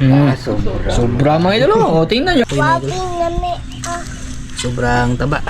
Mm. Sobra. Sobra mga idol. Oh, tingnan nyo. Ah Sobrang taba.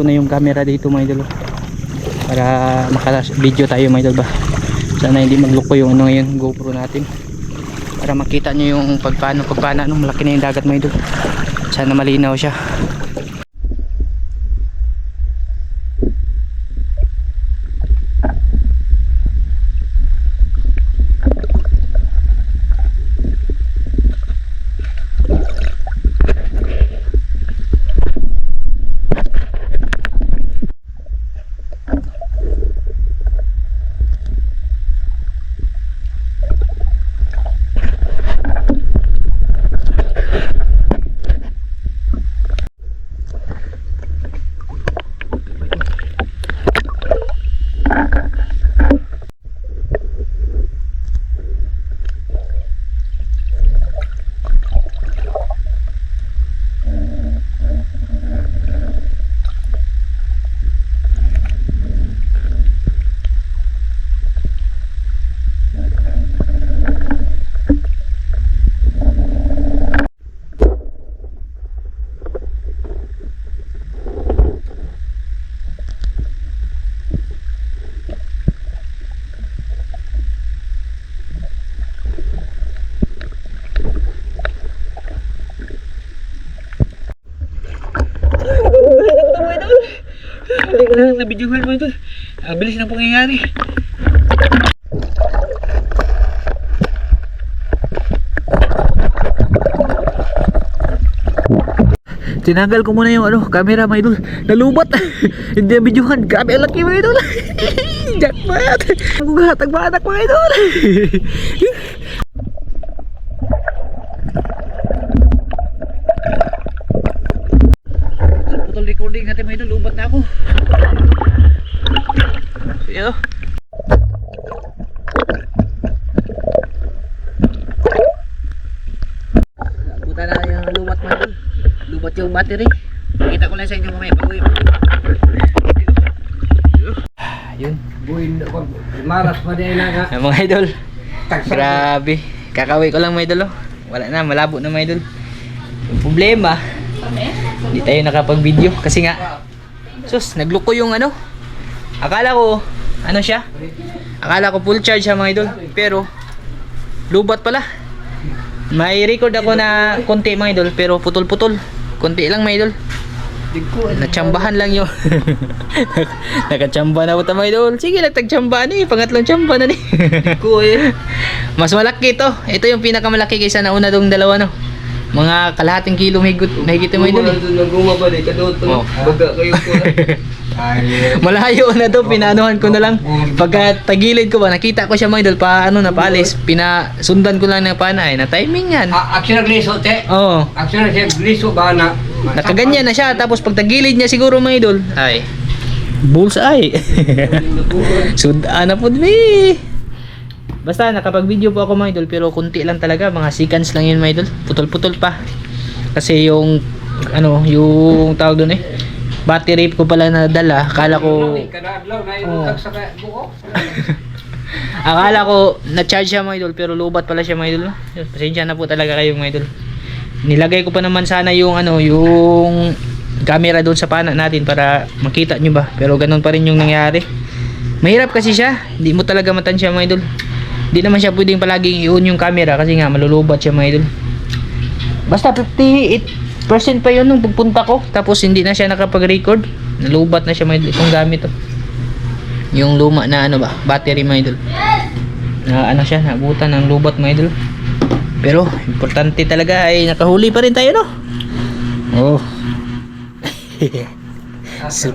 Ko na yung camera dito mga idol. Para maka-video tayo mga idol ba. Sana hindi magluko yung ano ngayon GoPro natin. Para makita nyo yung pagpano pagpana no, malaki na yung dagat mga idol. Sana malinaw siya. Lang nabidyohan mo ito. Ang bilis ng pangyayari. Tinanggal ko muna yung ano, camera mga idol. Nalubat. Hindi ang videohan. Grabe ang laki mga idol. Jackpot. Magugatag ba anak mga idol. Sa putol recording natin mga idol, lubat na ako. Sige oh. Buta na yung lubat mga idol. Lubat yung battery. Kita ko lang sa inyo mamaya pag uwi. Yun. Buhin ako. Maras pa din na. Yung mga idol. Grabe. Kakawi ko lang mga idol. oh. Wala na, malabo na mga idol. Yung problema, hindi tayo nakapag-video kasi nga, sus, nagluko yung ano. Akala ko, ano siya? Akala ko full charge siya mga idol. Pero, lubat pala. May record ako na konti mga idol, pero putol-putol. Konti lang mga idol. Natsambahan lang yun. Nakachamba na ako mga idol. Sige, nagtagtsamba na eh. Pangatlong tsamba na ni. Ko eh. Mas malaki to. Ito yung pinakamalaki kaysa nauna dong dalawa no. Mga kalahating kilo mahigit yung mga idol. eh. doon nang gumabalik. Kadot Oh. Baga kayo ko. Ay. Malayo na to, pinanuhan ko na lang. Pagka tagilid ko ba, nakita ko siya mga idol, pa ano na paalis, pinasundan ko lang ng pana eh, na timing yan. Action nagliso te. Oo. Action nagliso ba na? Nakaganyan na siya, tapos pag tagilid niya siguro mga idol, ay, bullseye. Sudan na po mi. Basta nakapag-video po ako mga idol, pero kunti lang talaga, mga seconds lang yun mga idol. Putol-putol pa. Kasi yung, ano, yung tawag doon eh, battery ko pala nadala, akala ko, Oh. akala ko na-charge siya mga idol, pero lubat pala siya mga idol. Pasensya na po talaga kayo mga idol. Nilagay ko pa naman sana yung ano, yung camera doon sa pana natin para makita nyo ba. Pero ganun pa rin yung nangyari. Mahirap kasi siya. Hindi mo talaga matansya mga idol. Hindi naman siya pwedeng palaging i-on yung camera kasi nga malulubat siya mga idol. Basta 58% pa yun nung pagpunta ko. Tapos hindi na siya nakapag-record. Nalubat na siya mga idol. Itong gamit to. Yung luma na ano ba, battery mga idol. Na ano siya, nabutan ng lubot mga idol. Pero, importante talaga ay nakahuli pa rin tayo, no? Oh. So,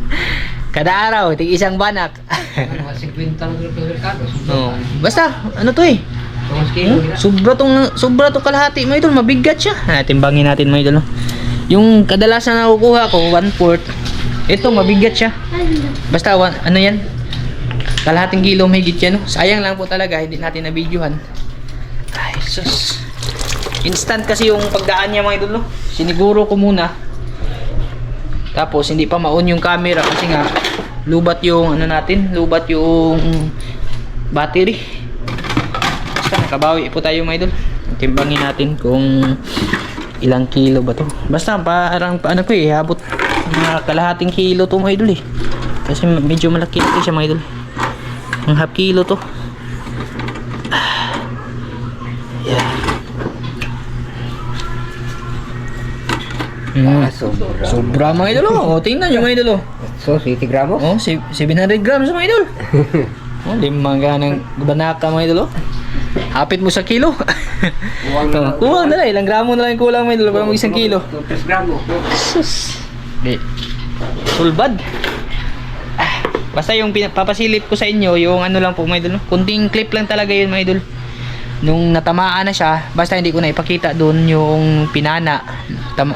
Kada araw, tig isang banak. 50 lang ito merkado. oh. Basta, ano to eh? Hmm? Sobra tong sobra tong kalahati mga idol, mabigat siya. Ah, timbangin natin mga idol. no? Yung kadalasan na nakukuha ko, 1/4. Ito mabigat siya. Basta one, ano yan? Kalahating kilo mahigit yan. No? Sayang lang po talaga, hindi natin na-videohan. Ay, sus. Instant kasi yung pagdaan niya mga idol. No? Siniguro ko muna. Tapos hindi pa ma-on yung camera kasi nga lubat yung ano natin, lubat yung battery. Basta nakabawi po tayo mga idol. Timbangin natin kung ilang kilo ba to. Basta parang paano ko eh, habot mga kalahating kilo to mga idol eh. Kasi medyo malaki laki siya mga idol. Ang half kilo to. Ah. Yeah. Mm. sobra. Sobra mga idol oh. Tingnan nyo mga idol oh. So, 80 gramos? Oh, si 700 grams mga idol. oh, limang ganang banaka mga idol oh. Hapit mo sa kilo. Kuwang oh, na lang. Ilang gramo na lang yung kulang mga idol para mag isang kilo. 3 gramo. Sus. Di. Sulbad. Ah, basta yung papasilip ko sa inyo, yung ano lang po mga idol. Kunting clip lang talaga yun mga idol. Nung natamaan na siya, basta hindi ko na ipakita doon yung pinana. Tama,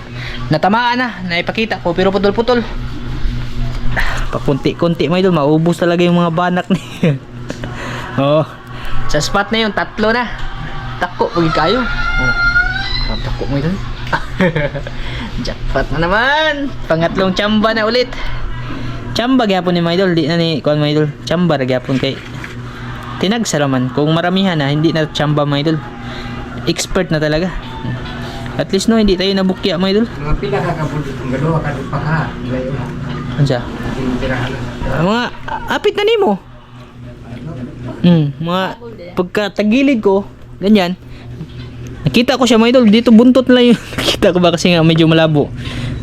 natamaan na, naipakita ko, pero putol-putol. Ah, Pakunti-kunti mga idol, maubos talaga yung mga banak niya. oh. Sa spot na yun, tatlo na. Tako, pag kayo. Oh. Tako mo idol. Jackpot na naman. Pangatlong chamba na ulit. Chamba gyapon ni mga idol, di na ni kuan mga idol. Chamba ra gyapon kay tinagsaraman. Kung maramihan na, hindi na chamba mga idol. Expert na talaga. At least no, hindi tayo nabukya mga idol. Mga pila ka kabundot ang gano'n ka pa ka. Na. Ano siya? Mga apit na nimo. Hmm, mga pagkatagilid ko, ganyan. Nakita ko siya mga idol, dito buntot na lang yung nakita ko ba kasi nga medyo malabo.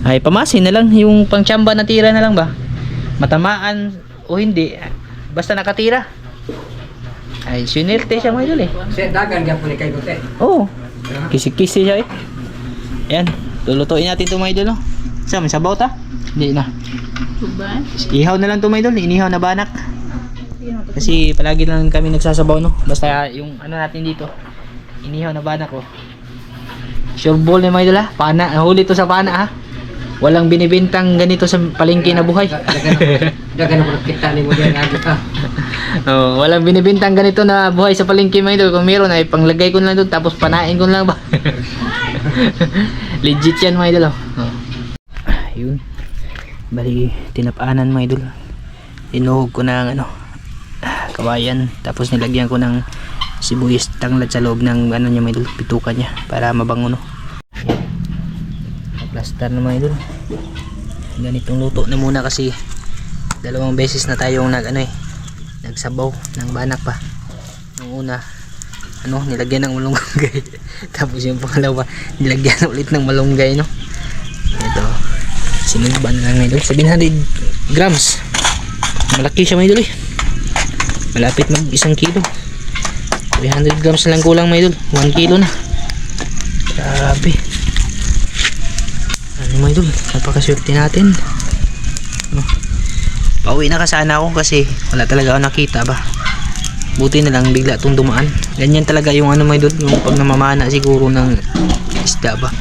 Ay, pamasin na lang yung pangchamba na tira na lang ba? Matamaan o hindi, basta nakatira. Ay, sinerte siya mga idol eh. Kasi dagan ka po ni kay Gote. Oo. Kisi-kisi siya eh. Yan, lulutuin natin ito mga idol no. Sa, may sabaw ta? Hindi na. Ihaw na lang ito mga idol, inihaw na banak. Kasi palagi lang kami nagsasabaw no. Basta yung ano natin dito, inihaw na banak ko. Sure ball ni mga idol ha. Pana, huli to sa pana ha. Walang binibintang ganito sa palengke na buhay. Dagan ako kita ni mo ka. oh, walang binibintang ganito na buhay sa palengke mga idol. Kung meron ay panglagay ko na lang doon tapos panain ko na lang ba. Legit yan mga idol. Oh. Oh. Ah, Yun. Bali tinapanan mga idol. Inuhog ko ng ano ah, kawayan tapos nilagyan ko ng sibuyas tanglad sa loob ng ano niya mga idol, pitukan niya para mabango no. Plaster na mga idol. Ganitong luto na muna kasi dalawang beses na tayong nag ano eh nagsabaw ng banak pa. Nung una ano nilagyan ng malunggay. Tapos yung pangalawa nilagyan ulit ng malunggay no? Ito sinulban na lang idol. 700 grams. Malaki siya mga idol eh malapit mag isang kilo 300 grams lang kulang mga idol 1 kilo na grabe ano mga idol napakaswerte natin no. Pauwi na ka sana ako kasi wala talaga ako nakita ba. Buti na lang bigla itong dumaan. Ganyan talaga yung ano may doon, yung pag namamana siguro ng isda ba.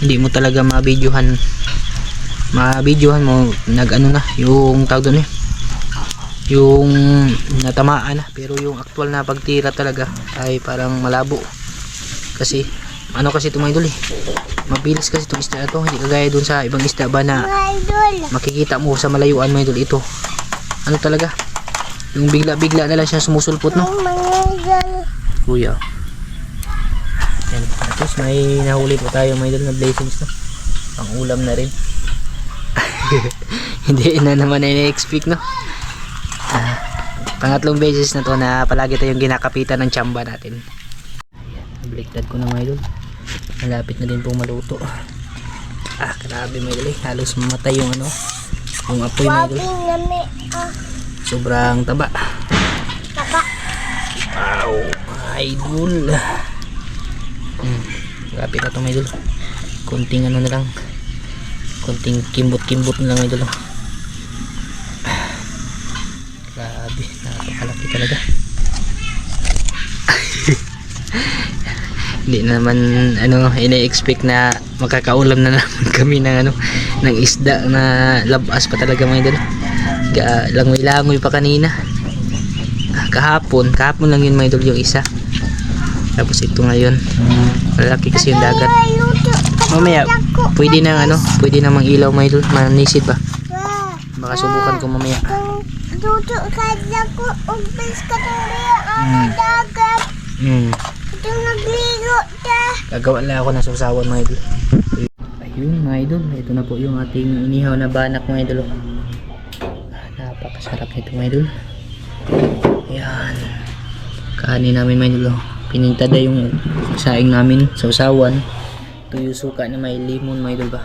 Hindi mo talaga mabidyohan. Mabidyohan mo nag ano na, yung tawag doon eh. Yung natamaan na pero yung actual na pagtira talaga ay parang malabo. Kasi ano kasi itong mga idol eh. Mabilis kasi itong isda na to, hindi kagaya doon sa ibang isda ba na makikita mo sa malayuan mga idol ito. Ano talaga? Yung bigla bigla na lang siya sumusulpot no? Kuya. Yan tapos may nahuli po tayo mga idol na blessings no? Pang ulam na rin. Hindi na naman na expect no pangatlong beses na to na palagi tayong ginakapitan ng tsamba natin Ayan, baliktad ko na mga idol malapit na din pong maluto ah grabe mga idol eh halos mamatay yung ano Yung apoy mga idol. Ah. Sobrang taba. Taba. Wow, idol. Hmm, grabe na ito mga idol. Kunting ano na lang. Kunting kimbot-kimbot na lang idol. Grabe, napakalaki talaga. Hindi naman ano ina-expect na makakaulam na naman kami ng ano ng isda na labas pa talaga mga idol. Langoy-langoy pa kanina. Kahapon kahapon lang yun mga idol yung isa. Tapos ito ngayon malaki kasi yung dagat. Mamaya pwede nang ano pwede namang ilaw mga idol. Manisid ba? Baka subukan ko mamaya Kung luto ka na ko, umpis ka ng riya ang dagat. hmm. Ito nagligo ta. gagawa lang ako ng susawan mga idol ayun mga idol ito na po yung ating inihaw na banak mga idol napakasarap nito mga idol ayan kanin namin mga idol pinintada yung saing namin sa usawan tuyo suka na may limon mga idol ba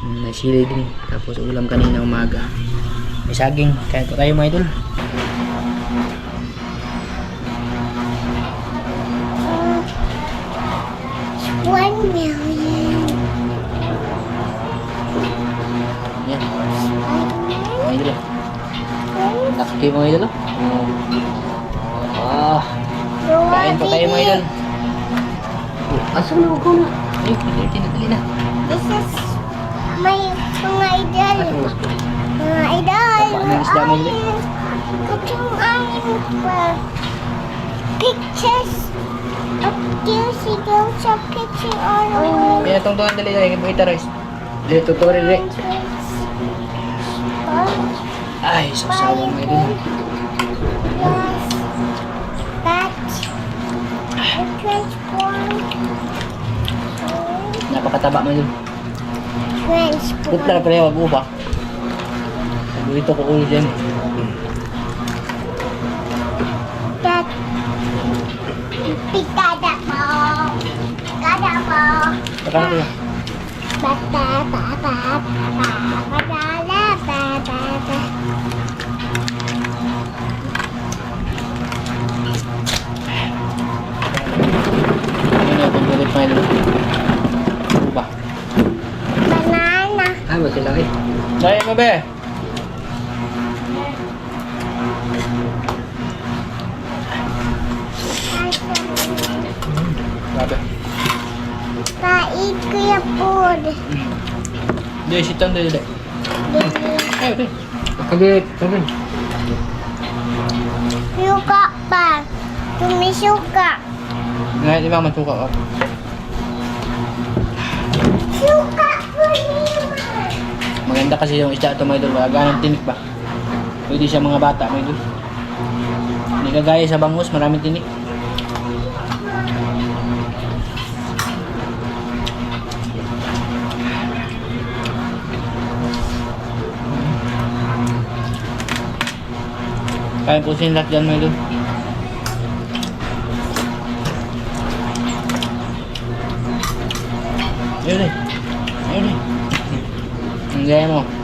Mm, may sili din tapos ulam kanina umaga may saging. Kaya po tayo mga idol. One million. yan mga idol laki mga idol ah. Kain po tayo mga idol. Asa na ako na? ay dali dali na. This is my mga idol. Mga idol. Tapa ng isda mo, Lili. Kacang angin pa. Pictures of dear sigaw sa picture on May natungtungan dali na yung kita Royce. Dili tutorial rin. Ay, sasawa. I transform. Napakataba mga idol. Transform. Putla na pala wag upa. Dito ko ulo dyan. That. Pikada po. Pikada. Saka na kuya. Bata, bata, bata, badala, bata, bata. Ano bulit mga idol. Upa. Banana. Ay, masila eh. Daya mo be. Kain ko yung food. Dili, sitan dili. dili. Ay, okay. Kabit, kabit. Suka pa. Tumisuka. Ngayon, di ba matuka ka? Suka po naman. Maganda kasi yung isda ito mga idol. Ganang tinik ba? Pwede siya mga bata mga idol. Hindi kagaya sa bangus, maraming tinik. Kaya po sinlak dyan mga idol. Ayun eh. Ayun eh. Ang gaya mo.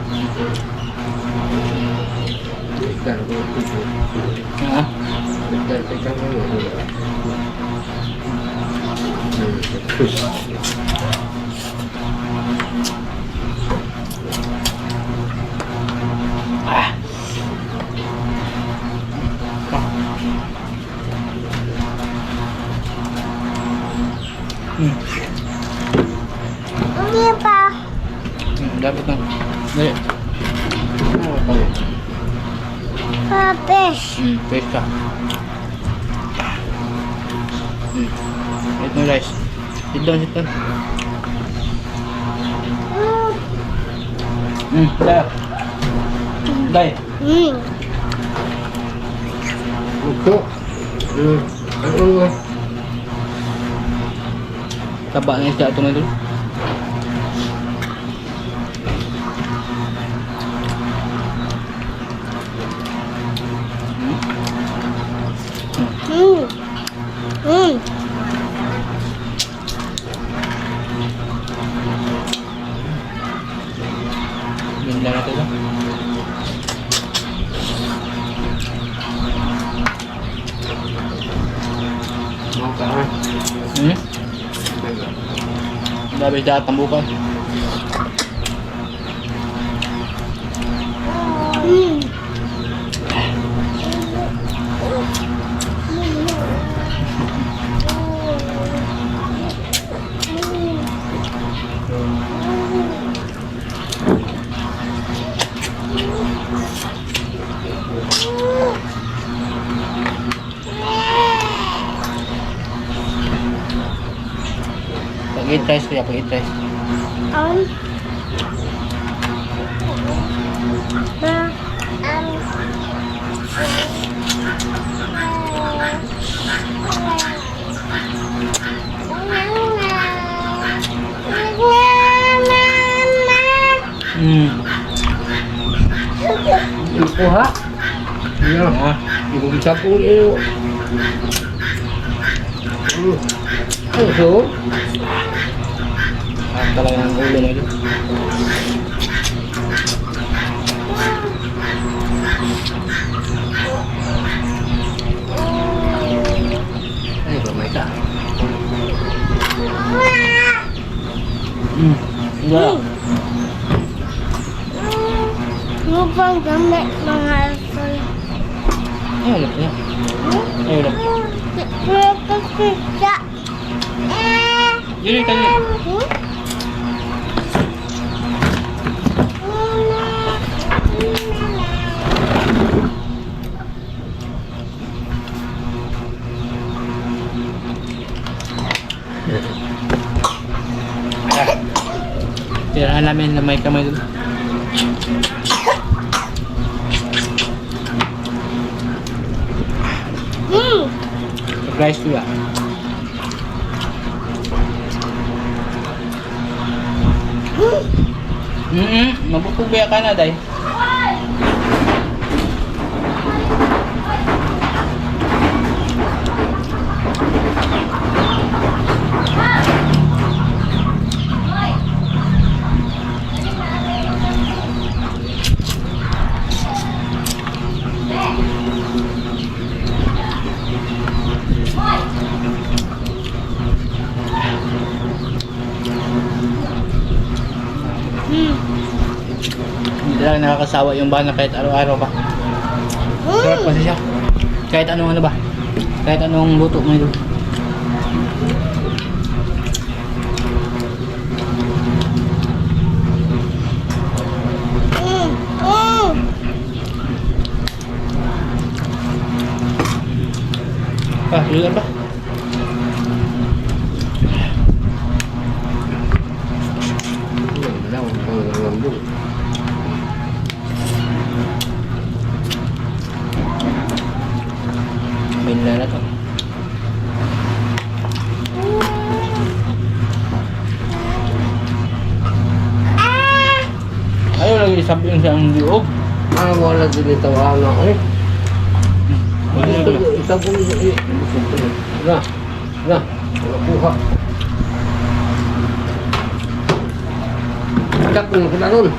Papish. Hmm, paste ka. Hmm. Wait mo guys. Sit down, sit down. Mm. Daya. Daya. Mm. Ito. Nga? Taba na isda ito na doon. Dami sa tambukan. Hmm. Pag-eat rice kuya, pag-eat rice. Um. Uh, um. Hmm. Kuha. Iya. Ah. Ibu bisa pun iyo. Hmm. Ay, so. Ah, talaga ng ulo mo dito. Ay, ramai ka. Hmm. Enggak. Lupang gamit mga asal. Ayo ulit ya. Ayo ulit. Pagkakita. Eh. Jadi kan Hmm? Tirahan namin na may kamay dun. Hmm. Surprise juga. Mm -mm, mabukugaya ka na, day. Hmm. Talaga nakakasawa yung bana kahit araw-araw ba. Sarap kasi siya. Kahit anong ano ba. Kahit anong luto mo ito. Ah, yun ba? Ayaw lagi sabihin sa ang liog. Ah, wala din ito anak eh. Wala Ito, na. ito po eh. Na, na, kuha. Ito po yung kinaroon.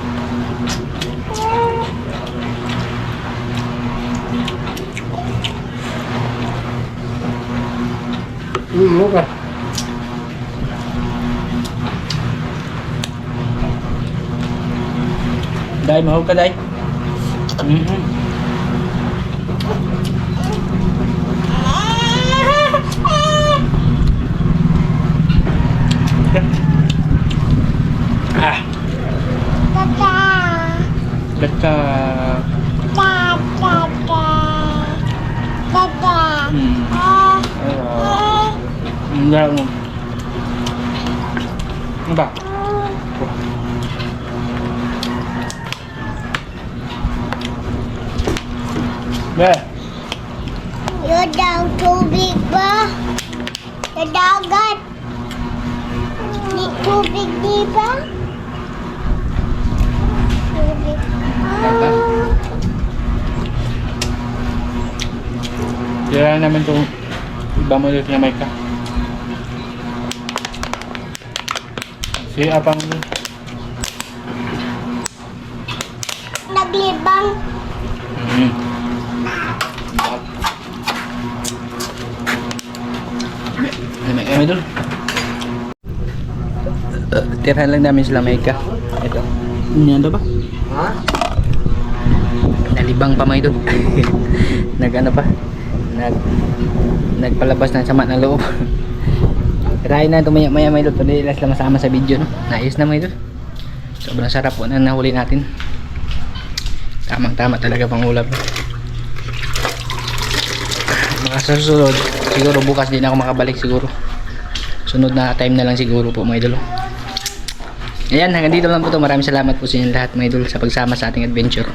Hmm, muka. Dahil mahog ka dahil. Mm-hmm. Ah, Tata. gata. Tata. Tata. Hmm. Ah. Ah, Hindi mo. Ano ba? Be, Yung daw tubig ba? Sa dagat. Di tubig di ba? Tubig. Dagat. tira namin itong iba mo ulit na mic ka. Si Apang May may kami dun. Tirahan lang namin sila Mika. Ito. Ano ba? Ha? Nalibang pa may idol. Nag ano pa? Nag nagpalabas ng sama ng loob. Tirahin na ito maya may idol. Pwede lang sila masama sa video no. Naayos na may idol. Sobrang sarap po na nahuli natin. Tamang tama talaga pang ulam. Sa susunod, siguro bukas din ako makabalik siguro. Sunod na time na lang siguro po mga idol. Ayan, hanggang dito lang po to. Maraming salamat po sa inyo lahat mga idol sa pagsama sa ating adventure.